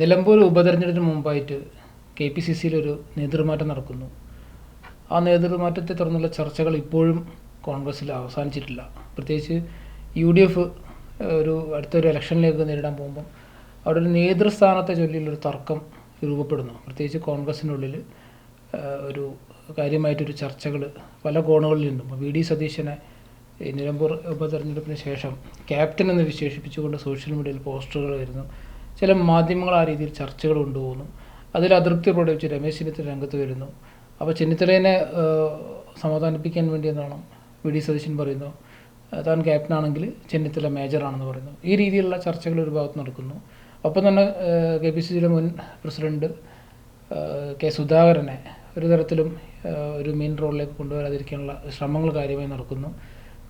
നിലമ്പൂർ ഉപതെരഞ്ഞെടുപ്പിന് മുമ്പായിട്ട് K P C സിയിലൊരു നേതൃമാറ്റം നടക്കുന്നു. ആ നേതൃമാറ്റത്തെ തുടർന്നുള്ള ചർച്ചകൾ ഇപ്പോഴും കോൺഗ്രസ്സിൽ അവസാനിച്ചിട്ടില്ല. പ്രത്യേകിച്ച് യു ഡി എഫ് ഒരു അടുത്തൊരു ഇലക്ഷനിലേക്ക് നേരിടാൻ പോകുമ്പം അവിടെ ഒരു നേതൃസ്ഥാനത്തെ ചൊല്ലിയുള്ളൊരു തർക്കം രൂപപ്പെടുന്നു. പ്രത്യേകിച്ച് കോൺഗ്രസ്സിനുള്ളിൽ ഒരു കാര്യമായിട്ടൊരു ചർച്ചകൾ പല കോണുകളിൽ നിന്നും. വി ഡി സതീശനെ നിലമ്പൂർ ഉപതെരഞ്ഞെടുപ്പിന് ശേഷം ക്യാപ്റ്റൻ എന്ന് വിശേഷിപ്പിച്ചുകൊണ്ട് സോഷ്യൽ മീഡിയയിൽ പോസ്റ്ററുകൾ വരുന്നു ചില മാധ്യമങ്ങൾ ആ രീതിയിൽ ചർച്ചകൾ കൊണ്ടുപോകുന്നു. അതിൽ അതൃപ്തി പ്രകടിപ്പിച്ച് രമേശ് ചെന്നിത്തല രംഗത്ത് വരുന്നു. അപ്പോൾ ചെന്നിത്തലേനെ സമാധാനിപ്പിക്കാൻ വേണ്ടി എന്നാണ് വി ഡി സതീശൻ പറയുന്നു. താൻ ക്യാപ്റ്റനാണെങ്കിൽ ചെന്നിത്തല മേജറാണെന്ന് പറയുന്നു. ഈ രീതിയിലുള്ള ചർച്ചകൾ ഒരു ഭാഗത്ത് നടക്കുന്നു. ഒപ്പം തന്നെ കെ പി സി സിയിലെ മുൻ പ്രസിഡന്റ് കെ സുധാകരനെ ഒരു തരത്തിലും ഒരു മെയിൻ റോളിലേക്ക് കൊണ്ടുവരാതിരിക്കാനുള്ള ശ്രമങ്ങൾ കാര്യമായി നടക്കുന്നു.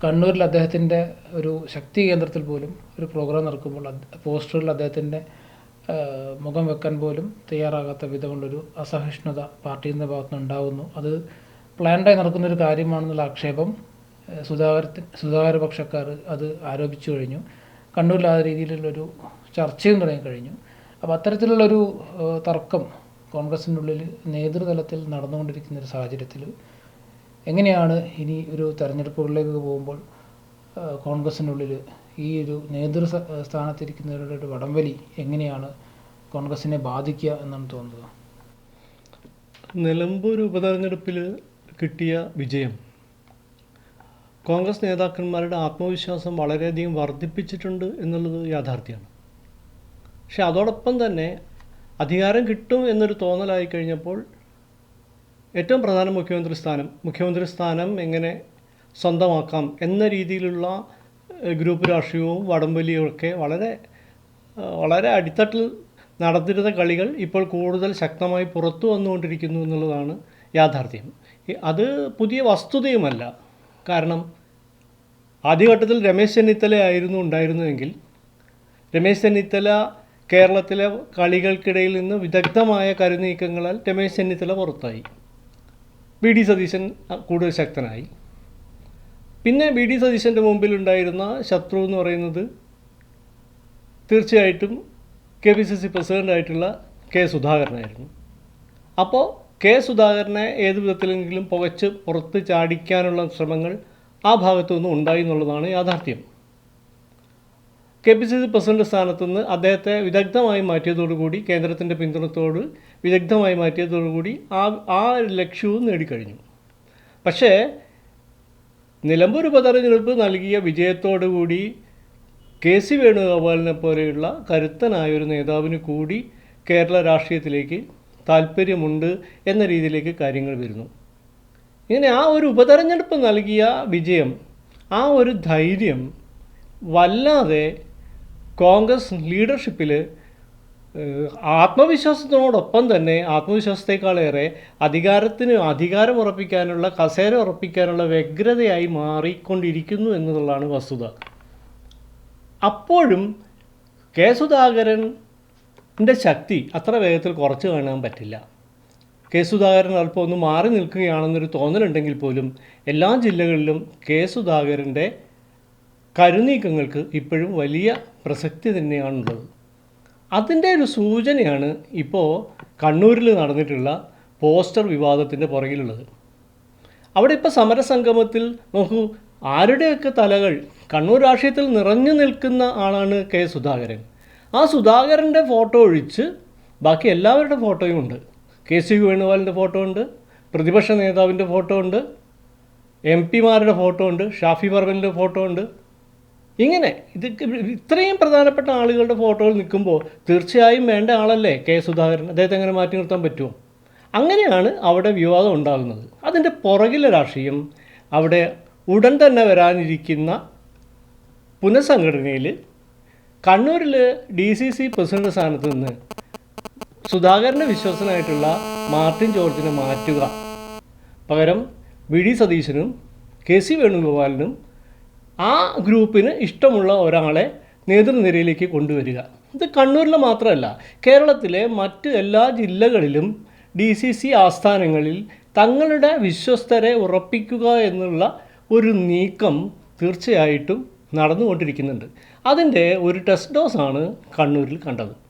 കണ്ണൂരിൽ അദ്ദേഹത്തിന്റെ ഒരു ശക്തി കേന്ദ്രത്തിൽ പോലും ഒരു പ്രോഗ്രാം നടക്കുമ്പോൾ പോസ്റ്ററിൽ അദ്ദേഹത്തിന്റെ മുഖം വെക്കാൻ പോലും തയ്യാറാകാത്ത വിധമുള്ളൊരു അസഹിഷ്ണുത പാർട്ടിയുടെ ഭാഗത്തുനിന്ന് ഉണ്ടാകുന്നു അത് പ്ലാൻഡായി നടക്കുന്ന ഒരു കാര്യമാണെന്നുള്ള ആക്ഷേപം സുധാകരത്തി സുധാകര പക്ഷക്കാർ അത് ആരോപിച്ചു കഴിഞ്ഞു. കണ്ണൂരിൽ ആ രീതിയിലുള്ളൊരു ചർച്ചയും തുടങ്ങി കഴിഞ്ഞു അപ്പോൾ അത്തരത്തിലുള്ളൊരു തർക്കം കോൺഗ്രസിന്റെ ഉള്ളിൽ നേതൃതലത്തിൽ നടന്നുകൊണ്ടിരിക്കുന്ന ഒരു സാഹചര്യത്തിൽ എങ്ങനെയാണ് ഇനി ഒരു തെരഞ്ഞെടുപ്പുകളിലേക്ക് പോകുമ്പോൾ കോൺഗ്രസിനുള്ളിൽ ഈ ഒരു നേതൃ സ്ഥാനത്തിരിക്കുന്നവരുടെ ഒരു വടംവലി എങ്ങനെയാണ് കോൺഗ്രസിനെ ബാധിക്കുക എന്നാണ് തോന്നുന്നത്? നിലമ്പൂർ ഉപതെരഞ്ഞെടുപ്പിൽ കിട്ടിയ വിജയം കോൺഗ്രസ് നേതാക്കന്മാരുടെ ആത്മവിശ്വാസം വളരെയധികം വർദ്ധിപ്പിച്ചിട്ടുണ്ട് എന്നുള്ളത് യാഥാർത്ഥ്യമാണ്. പക്ഷെ അതോടൊപ്പം തന്നെ അധികാരം കിട്ടും എന്നൊരു തോന്നലായി കഴിഞ്ഞപ്പോൾ ഏറ്റവും പ്രധാന മുഖ്യമന്ത്രി സ്ഥാനം മുഖ്യമന്ത്രി സ്ഥാനം എങ്ങനെ സ്വന്തമാക്കാം എന്ന രീതിയിലുള്ള ഗ്രൂപ്പ് രാഷ്ട്രീയവും വടംവലിയും ഒക്കെ വളരെ വളരെ അടിത്തട്ടിൽ നടന്നിരുന്ന കളികൾ ഇപ്പോൾ കൂടുതൽ ശക്തമായി പുറത്തു വന്നുകൊണ്ടിരിക്കുന്നു എന്നുള്ളതാണ് യാഥാർത്ഥ്യം. അത് പുതിയ വസ്തുതയുമല്ല. കാരണം ആദ്യഘട്ടത്തിൽ രമേശ് ചെന്നിത്തല ആയിരുന്നു ഉണ്ടായിരുന്നുവെങ്കിൽ രമേശ് ചെന്നിത്തല കേരളത്തിലെ കളികൾക്കിടയിൽ നിന്ന് വിദഗ്ധമായ കരുനീക്കങ്ങളാൽ രമേശ് ചെന്നിത്തല പുറത്തായി. വി ഡി സതീശൻ കൂടുതൽ ശക്തനായി. പിന്നെ വി ഡി സതീശന്റെ മുമ്പിലുണ്ടായിരുന്ന ശത്രു എന്ന് പറയുന്നത് തീർച്ചയായിട്ടും കെ പി സി സി പ്രസിഡന്റായിട്ടുള്ള കെ സുധാകരനായിരുന്നു. അപ്പോൾ കെ സുധാകരനെ ഏത് വിധത്തിലെങ്കിലും പുകച്ച് പുറത്ത് ചാടിക്കാനുള്ള ശ്രമങ്ങൾ ആ ഭാഗത്തു നിന്നും ഉണ്ടായി എന്നുള്ളതാണ് യാഥാർത്ഥ്യം. K P C C president സ്ഥാനത്തുനിന്ന് അദ്ദേഹത്തെ വിദഗ്ധമായി മാറ്റിയതോടുകൂടി കേന്ദ്രത്തിന്റെ പിന്തുണത്തോട് വിദഗ്ധമായി മാറ്റിയതോടുകൂടി ആ ആ ലക്ഷ്യവും നേടിക്കഴിഞ്ഞു. പക്ഷേ നിലമ്പൂർ ഉപതെരഞ്ഞെടുപ്പ് നൽകിയ വിജയത്തോടുകൂടി കെ സി വേണുഗോപാലിനെ പോലെയുള്ള കരുത്തനായ ഒരു നേതാവിന് കൂടി കേരള രാഷ്ട്രീയത്തിലേക്ക് താല്പര്യമുണ്ട് എന്ന രീതിയിലേക്ക് കാര്യങ്ങൾ വരുന്നു. ഇങ്ങനെ ആ ഒരു ഉപതെരഞ്ഞെടുപ്പ് നൽകിയ വിജയം ആ ഒരു ധൈര്യം വല്ലാതെ കോൺഗ്രസ് ലീഡർഷിപ്പിൽ ആത്മവിശ്വാസത്തിനോടൊപ്പം തന്നെ ആത്മവിശ്വാസത്തെക്കാളേറെ അധികാരത്തിന് അധികാരം ഉറപ്പിക്കാനുള്ള കസേര ഉറപ്പിക്കാനുള്ള വ്യഗ്രതയായി മാറിക്കൊണ്ടിരിക്കുന്നു എന്നുള്ളതാണ് വസ്തുത. അപ്പോഴും കെ സുധാകരന്റെ ശക്തി അത്ര വേഗത്തിൽ കുറച്ച് കാണാൻ പറ്റില്ല. കെ സുധാകരൻ അല്പം ഒന്ന് മാറി നിൽക്കുകയാണെന്നൊരു തോന്നലുണ്ടെങ്കിൽ പോലും എല്ലാ ജില്ലകളിലും കെ സുധാകരന്റെ കരുനീക്കങ്ങൾക്ക് ഇപ്പോഴും വലിയ പ്രസക്തി തന്നെയാണുള്ളത്. അതിന്റെ ഒരു സൂചനയാണ് ഇപ്പോൾ കണ്ണൂരിൽ നടന്നിട്ടുള്ള പോസ്റ്റർ വിവാദത്തിന്റെ പുറകിലുള്ളത്. അവിടെ ഇപ്പോൾ സമരസംഗമത്തിൽ നോക്കൂ ആരുടെയൊക്കെ തലകൾ കണ്ണൂർ രാഷ്ട്രീയത്തിൽ നിറഞ്ഞു നിൽക്കുന്ന ആളാണ് കെ സുധാകരൻ. ആ സുധാകരന്റെ ഫോട്ടോ ഒഴിച്ച് ബാക്കി എല്ലാവരുടെ ഫോട്ടോയും ഉണ്ട്. കെ സി വേണുഗോപാലിന്റെ ഫോട്ടോ ഉണ്ട് പ്രതിപക്ഷ നേതാവിന്റെ ഫോട്ടോ ഉണ്ട് എം പിമാരുടെ ഫോട്ടോ ഉണ്ട് ഷാഫി പറമ്പലിന്റെ ഫോട്ടോ ഉണ്ട് ഇങ്ങനെ ഇത് ഇത്രയും പ്രധാനപ്പെട്ട ആളുകളുടെ ഫോട്ടോയിൽ നിൽക്കുമ്പോൾ തീർച്ചയായും വേണ്ട ആളല്ലേ കെ സുധാകരൻ? അദ്ദേഹത്തെ അങ്ങനെ മാറ്റി നിർത്താൻ പറ്റുമോ അങ്ങനെയാണ് അവിടെ വിവാദം ഉണ്ടാകുന്നത്. അതിന്റെ പുറകിലെ രാഷ്ട്രീയം അവിടെ ഉടൻ തന്നെ വരാനിരിക്കുന്ന പുനഃസംഘടനയിൽ കണ്ണൂരിൽ ഡി സി സി പ്രസിഡന്റ് സ്ഥാനത്ത് നിന്ന് സുധാകരന്റെ വിശ്വസനായിട്ടുള്ള മാർട്ടിൻ ജോർജിനെ മാറ്റുക. പകരം വി ഡി സതീശനും കെ സി വേണുഗോപാലിനും ആ ഗ്രൂപ്പിന് ഇഷ്ടമുള്ള ഒരാളെ നേതൃനിരയിലേക്ക് കൊണ്ടുവരിക. ഇത് കണ്ണൂരിൽ മാത്രമല്ല കേരളത്തിലെ മറ്റ് എല്ലാ ജില്ലകളിലും ഡി സി സി ആസ്ഥാനങ്ങളിൽ തങ്ങളുടെ വിശ്വസ്തരെ ഉറപ്പിക്കുക എന്നുള്ള ഒരു നീക്കം തീർച്ചയായിട്ടും നടന്നുകൊണ്ടിരിക്കുന്നുണ്ട്. അതിന്റെ ഒരു ടെസ്റ്റ് ഡോസാണ് കണ്ണൂരിൽ കണ്ടത്.